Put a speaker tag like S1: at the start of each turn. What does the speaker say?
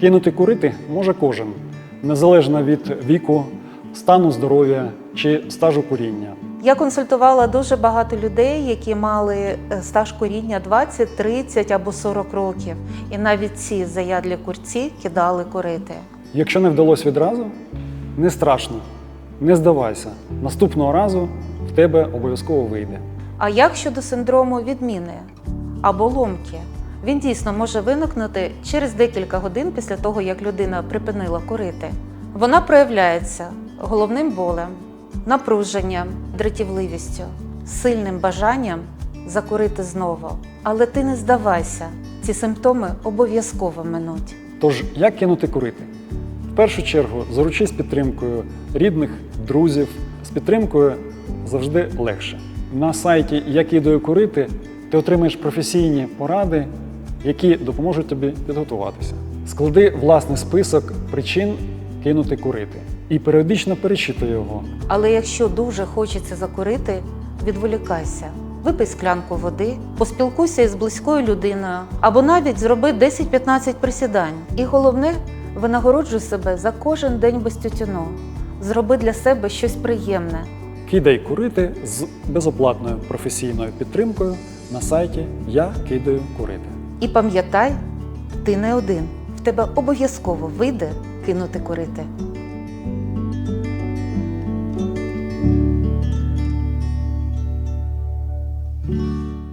S1: Кинути курити може кожен, незалежно від віку, стану здоров'я чи стажу куріння.
S2: Я консультувала дуже багато людей, які мали е, стаж куріння 20, 30 або 40 років. І навіть ці заядлі курці кидали курити.
S1: Якщо не вдалося відразу, не страшно, не здавайся. Наступного разу в тебе обов'язково вийде.
S2: А як щодо синдрому відміни або ломки? Він дійсно може виникнути через декілька годин після того, як людина припинила курити. Вона проявляється головним болем, напруженням, дратівливістю, сильним бажанням закурити знову. Але ти не здавайся, ці симптоми обов'язково минуть.
S1: Тож, як кинути курити? В першу чергу заручись підтримкою рідних, друзів. З підтримкою завжди легше. На сайті Я кидаю курити ти отримаєш професійні поради, які допоможуть тобі підготуватися. Склади власний список причин кинути курити і періодично перечитай його.
S2: Але якщо дуже хочеться закурити, відволікайся. Випий склянку води, поспілкуйся із близькою людиною або навіть зроби 10-15 присідань. І головне, винагороджуй себе за кожен день без тютюну. Зроби для себе щось приємне.
S1: Кидай курити з безоплатною професійною підтримкою на сайті Я кидаю курити.
S2: І пам'ятай, ти не один. В тебе обов'язково вийде кинути курити.